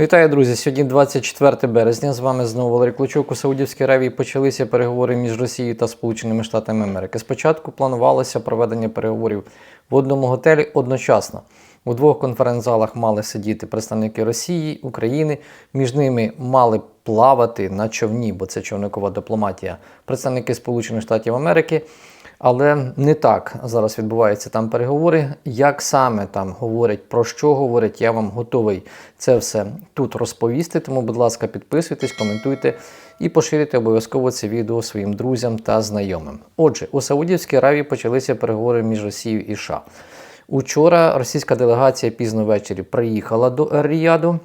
Вітаю, друзі! Сьогодні 24 березня. З вами знову Валерій Клочок. У Саудівській Аравії почалися переговори між Росією та Сполученими Штатами Америки. Спочатку планувалося проведення переговорів в одному готелі одночасно. У двох конференц-залах мали сидіти представники Росії, України. Між ними мали плавати на човні, бо це човникова дипломатія. Представники Сполучених Штатів Америки. Але не так зараз відбуваються там переговори. Як саме там говорять, про що говорять, я вам готовий це все тут розповісти. Тому, будь ласка, підписуйтесь, коментуйте і поширюйте обов'язково це відео своїм друзям та знайомим. Отже, у Саудівській Аравії почалися переговори між Росією і США. Учора російська делегація пізно ввечері приїхала до Ер-Ріяду.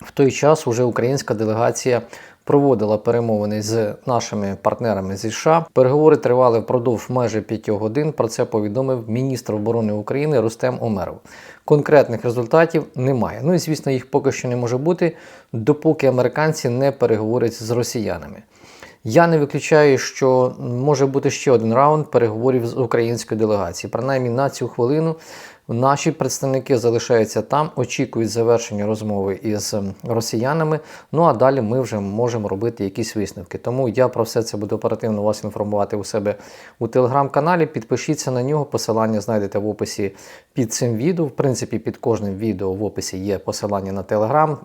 В той час уже українська делегація проводила перемовини з нашими партнерами зі США. Переговори тривали впродовж майже 5 годин. Про це повідомив міністр оборони України Рустем Омеров. Конкретних результатів немає. Ну і звісно, їх поки що не може бути, допоки американці не переговорять з росіянами. Я не виключаю, що може бути ще один раунд переговорів з українською делегацією. Принаймні на цю хвилину наші представники залишаються там, очікують завершення розмови із росіянами. Ну а далі ми вже можемо робити якісь висновки. Тому я про все це буду оперативно вас інформувати у себе у телеграм-каналі. Підпишіться на нього. Посилання знайдете в описі під цим відео. В принципі, під кожним відео в описі є посилання на Телеграм,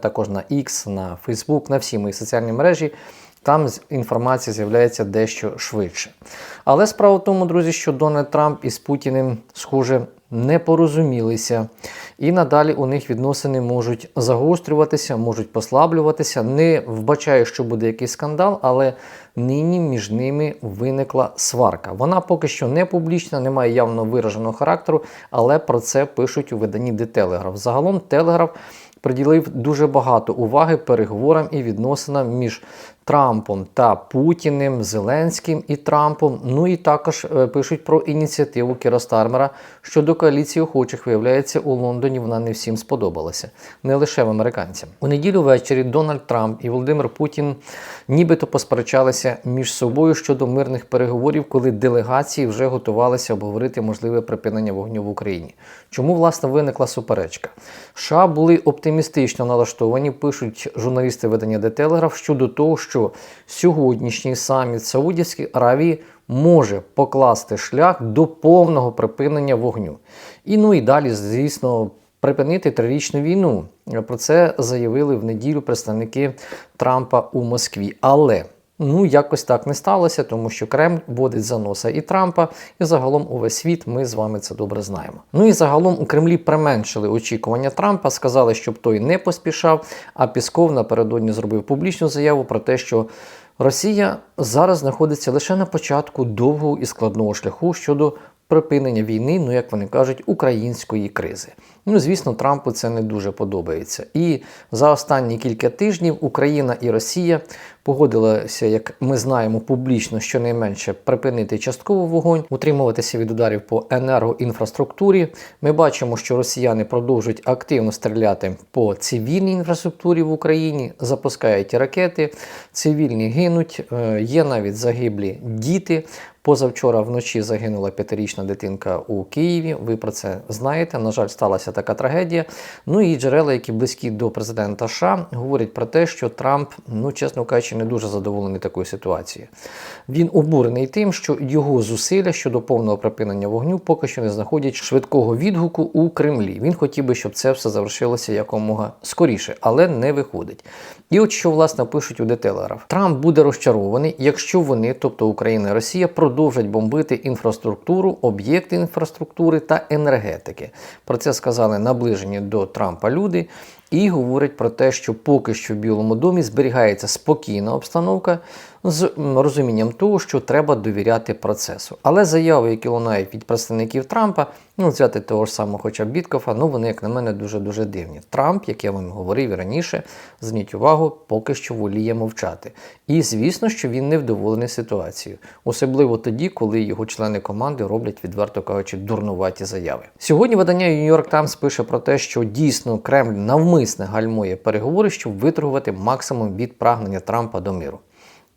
також на X, на Facebook, на всі мої соціальні мережі. Там інформація з'являється дещо швидше. Але справа в тому, друзі, що Дональд Трамп із Путіним, схоже, не порозумілися. І надалі у них відносини можуть загострюватися, можуть послаблюватися. Не вбачаю, що буде якийсь скандал, але нині між ними виникла сварка. Вона поки що не публічна, не має явно вираженого характеру, але про це пишуть у виданні The Telegraph. Загалом Телеграф приділив дуже багато уваги переговорам і відносинам між Трампом та Путіним, Зеленським і Трампом. Ну і також е, пишуть про ініціативу Кіра Стармера щодо коаліції охочих. Виявляється, у Лондоні вона не всім сподобалася, не лише в американцям. У неділю ввечері Дональд Трамп і Володимир Путін нібито посперечалися між собою щодо мирних переговорів, коли делегації вже готувалися обговорити можливе припинення вогню в Україні. Чому власне виникла суперечка? США були оптимістично налаштовані, пишуть журналісти видання The Telegraph щодо того, що сьогоднішній саміт Саудівській Аравії може покласти шлях до повного припинення вогню. І ну і далі, звісно, припинити трирічну війну. Про це заявили в неділю представники Трампа у Москві. Але Ну, якось так не сталося, тому що Кремль водить за носа і Трампа, і загалом увесь світ ми з вами це добре знаємо. Ну і загалом у Кремлі применшили очікування Трампа, сказали, щоб той не поспішав. А Пісков напередодні зробив публічну заяву про те, що Росія зараз знаходиться лише на початку довгого і складного шляху щодо припинення війни, ну як вони кажуть, української кризи. Ну, звісно, Трампу це не дуже подобається. І за останні кілька тижнів Україна і Росія погодилися, як ми знаємо, публічно щонайменше припинити частково вогонь, утримуватися від ударів по енергоінфраструктурі. Ми бачимо, що росіяни продовжують активно стріляти по цивільній інфраструктурі в Україні, запускають ракети, цивільні гинуть, е, є навіть загиблі діти. Позавчора вночі загинула п'ятирічна дитинка у Києві. Ви про це знаєте. На жаль, сталася така трагедія. Ну і джерела, які близькі до президента США, говорять про те, що Трамп, ну чесно кажучи, не дуже задоволений такою ситуацією. Він обурений тим, що його зусилля щодо повного припинення вогню поки що не знаходять швидкого відгуку у Кремлі. Він хотів би, щоб це все завершилося якомога скоріше, але не виходить. І от що власне пишуть у детелерах. Трамп буде розчарований, якщо вони, тобто Україна і Росія, продовжать бомбити інфраструктуру, об'єкти інфраструктури та енергетики. Про це сказали наближені до Трампа люди. І говорять про те, що поки що в Білому домі зберігається спокійна обстановка з розумінням того, що треба довіряти процесу. Але заяви, які лунають від представників Трампа, ну взяти того ж самого хоча б Біткофа, ну вони, як на мене, дуже-дуже дивні. Трамп, як я вам говорив раніше, зверніть увагу, поки що воліє мовчати. І звісно, що він невдоволений ситуацією, особливо тоді, коли його члени команди роблять, відверто кажучи, дурнуваті заяви. Сьогодні видання New York Times пише про те, що дійсно Кремль навмисне гальмує переговори, щоб виторгувати максимум від прагнення Трампа до миру.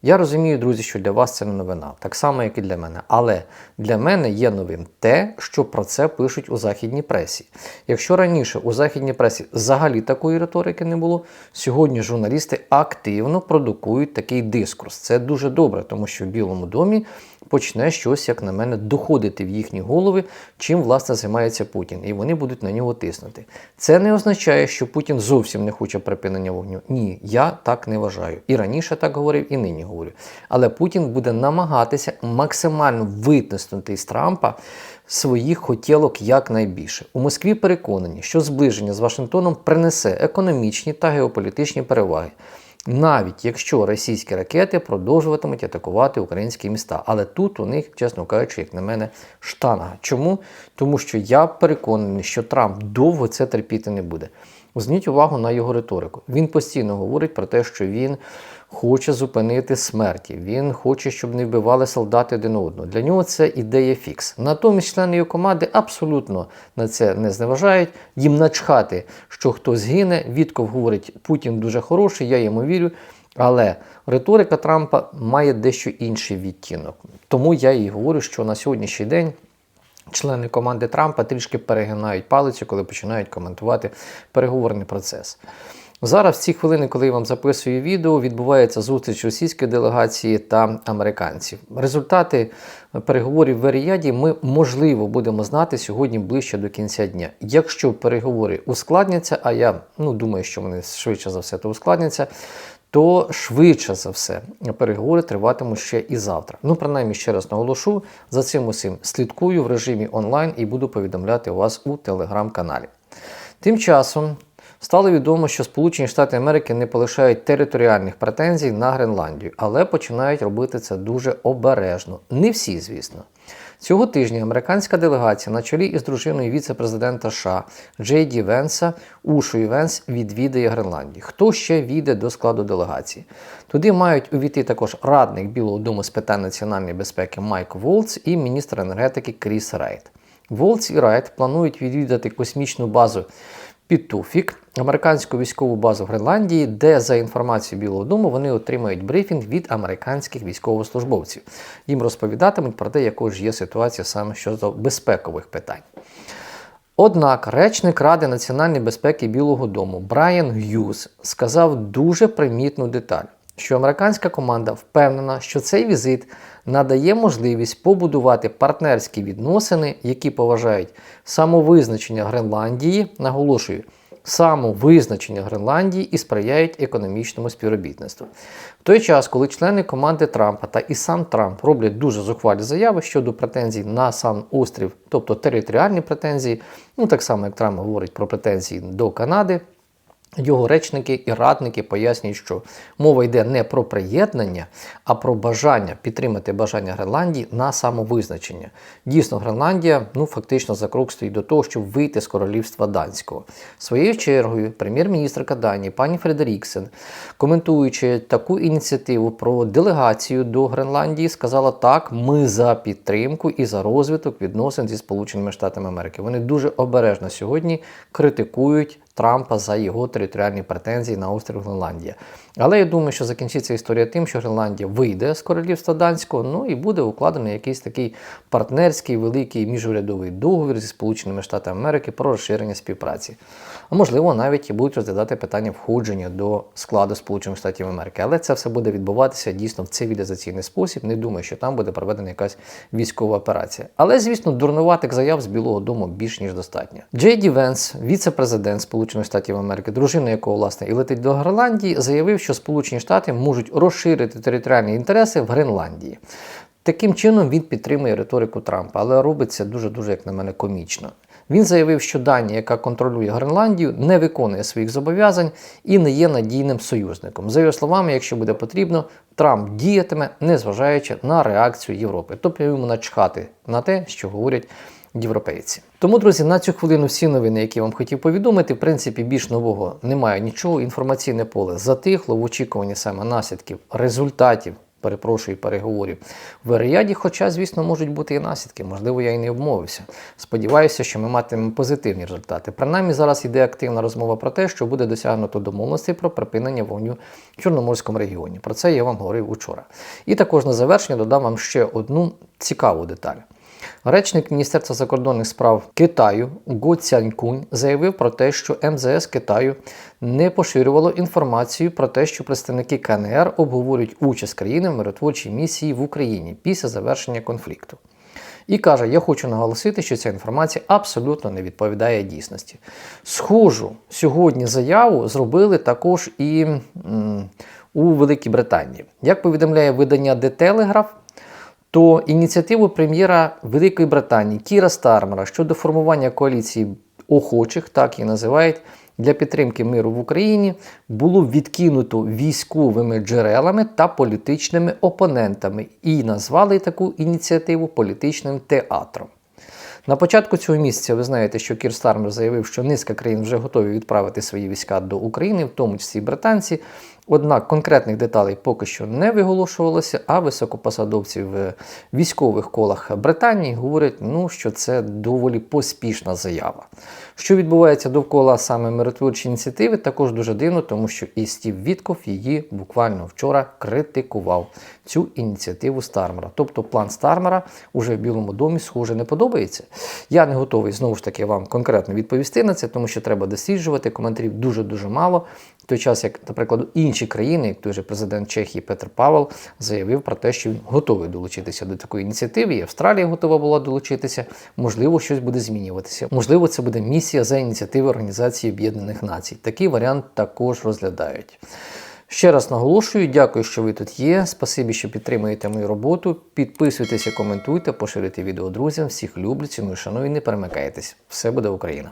Я розумію, друзі, що для вас це не новина, так само, як і для мене. Але для мене є новим те, що про це пишуть у західній пресі. Якщо раніше у західній пресі взагалі такої риторики не було, сьогодні журналісти активно продукують такий дискурс. Це дуже добре, тому що в Білому домі почне щось, як на мене, доходити в їхні голови, чим власне займається Путін, і вони будуть на нього тиснути. Це не означає, що Путін зовсім не хоче припинення вогню. Ні, я так не вважаю. І раніше так говорив, і нині говорю. Але Путін буде намагатися максимально витиснути з Трампа своїх хотілок якнайбільше. У Москві переконані, що зближення з Вашингтоном принесе економічні та геополітичні переваги навіть якщо російські ракети продовжуватимуть атакувати українські міста. Але тут у них, чесно кажучи, як на мене, штанга. Чому? Тому що я переконаний, що Трамп довго це терпіти не буде. Зверніть увагу на його риторику. Він постійно говорить про те, що він хоче зупинити смерті. Він хоче, щоб не вбивали солдати один одного. Для нього це ідея фікс. Натомість члени його команди абсолютно на це не зневажають. Їм начхати, що хтось гине. Вітков говорить, Путін дуже хороший, я йому вірю. Але риторика Трампа має дещо інший відтінок. Тому я і говорю, що на сьогоднішній день. Члени команди Трампа трішки перегинають палицю, коли починають коментувати переговорний процес. Зараз, в ці хвилини, коли я вам записую відео, відбувається зустріч російської делегації та американців. Результати переговорів в Еріяді ми можливо будемо знати сьогодні ближче до кінця дня. Якщо переговори ускладняться, а я ну, думаю, що вони швидше за все то ускладняться. То швидше за все переговори триватимуть ще і завтра. Ну, принаймні, ще раз наголошу, за цим усім слідкую в режимі онлайн і буду повідомляти вас у телеграм-каналі. Тим часом стало відомо, що Сполучені Штати Америки не полишають територіальних претензій на Гренландію, але починають робити це дуже обережно. Не всі, звісно. Цього тижня американська делегація на чолі із дружиною віце-президента США Джей Ді Венса Ушою Венс відвідає Гренландію. Хто ще війде до складу делегації? Туди мають увійти також радник Білого Дому з питань національної безпеки Майк Волц і міністр енергетики Кріс Райт. Волц і Райт планують відвідати космічну базу Пітуфік, американську військову базу в Гренландії, де, за інформацією Білого Дому, вони отримають брифінг від американських військовослужбовців. Їм розповідатимуть про те, якою ж є ситуація саме щодо безпекових питань. Однак речник Ради національної безпеки Білого Дому Брайан Г'юз сказав дуже примітну деталь, що американська команда впевнена, що цей візит надає можливість побудувати партнерські відносини, які поважають самовизначення Гренландії, наголошую, самовизначення Гренландії і сприяють економічному співробітництву. В той час, коли члени команди Трампа та і сам Трамп роблять дуже зухвалі заяви щодо претензій на сам острів, тобто територіальні претензії, ну так само як Трамп говорить про претензії до Канади. Його речники і радники пояснюють, що мова йде не про приєднання, а про бажання підтримати бажання Гренландії на самовизначення. Дійсно, Гренландія ну фактично за крок стоїть до того, щоб вийти з королівства данського. Своєю чергою, прем'єр-міністрка Данії пані Фредеріксен, коментуючи таку ініціативу про делегацію до Гренландії, сказала: так, ми за підтримку і за розвиток відносин зі Сполученими Штатами Америки. Вони дуже обережно сьогодні критикують. Трампа за його територіальні претензії на острів Гренландія. Але я думаю, що закінчиться історія тим, що Гренландія вийде з королівства данського, ну і буде укладений якийсь такий партнерський великий міжурядовий договір зі Сполученими Штатами Америки про розширення співпраці. А можливо, навіть і будуть розглядати питання входження до складу Сполучених Штатів Америки. Але це все буде відбуватися дійсно в цивілізаційний спосіб. Не думаю, що там буде проведена якась військова операція. Але, звісно, дурнуватих заяв з Білого Дому більш ніж достатньо. Джей Ді Венс, віце-президент Сполучених Штатів Америки, дружина якого власне і летить до Гренландії, заявив, що Сполучені Штати можуть розширити територіальні інтереси в Гренландії. Таким чином він підтримує риторику Трампа, але робить це дуже-дуже, як на мене, комічно. Він заявив, що Данія, яка контролює Гренландію, не виконує своїх зобов'язань і не є надійним союзником. За його словами, якщо буде потрібно, Трамп діятиме, незважаючи на реакцію Європи. Тобто йому начхати на те, що говорять європейці. Тому, друзі, на цю хвилину всі новини, які я вам хотів повідомити, в принципі, більш нового немає нічого. Інформаційне поле затихло в очікуванні саме наслідків, результатів перепрошую, переговорів в Рияді, хоча, звісно, можуть бути і наслідки. Можливо, я і не обмовився. Сподіваюся, що ми матимемо позитивні результати. Принаймні, зараз йде активна розмова про те, що буде досягнуто домовленості про припинення вогню в Чорноморському регіоні. Про це я вам говорив учора. І також на завершення додам вам ще одну цікаву деталь. Речник Міністерства закордонних справ Китаю Го Цянькунь заявив про те, що МЗС Китаю не поширювало інформацію про те, що представники КНР обговорюють участь країни в миротворчій місії в Україні після завершення конфлікту. І каже: Я хочу наголосити, що ця інформація абсолютно не відповідає дійсності. Схожу сьогодні заяву зробили також і м, у Великій Британії. Як повідомляє видання The Telegraph, то ініціативу прем'єра Великої Британії Кіра Стармера щодо формування коаліції охочих, так її називають, для підтримки миру в Україні було відкинуто військовими джерелами та політичними опонентами і назвали таку ініціативу політичним театром. На початку цього місяця ви знаєте, що Кір Стармер заявив, що низка країн вже готові відправити свої війська до України, в тому числі британці. Однак конкретних деталей поки що не виголошувалося, а високопосадовці в військових колах Британії говорять, ну, що це доволі поспішна заява. Що відбувається довкола саме миротворчої ініціативи, також дуже дивно, тому що і Стів Вітков її буквально вчора критикував цю ініціативу Стармера. Тобто план Стармера уже в Білому домі, схоже, не подобається. Я не готовий знову ж таки вам конкретно відповісти на це, тому що треба досліджувати. Коментарів дуже-дуже мало. В той час, як, наприклад, інші країни, як той же президент Чехії Петр Павел, заявив про те, що він готовий долучитися до такої ініціативи, і Австралія готова була долучитися. Можливо, щось буде змінюватися. Можливо, це буде місія за ініціативи Організації Об'єднаних Націй. Такий варіант також розглядають. Ще раз наголошую, дякую, що ви тут є. Спасибі, що підтримуєте мою роботу. Підписуйтеся, коментуйте, поширюйте відео друзям. Всіх люблю, ціную, шаную і не перемикайтесь. Все буде Україна!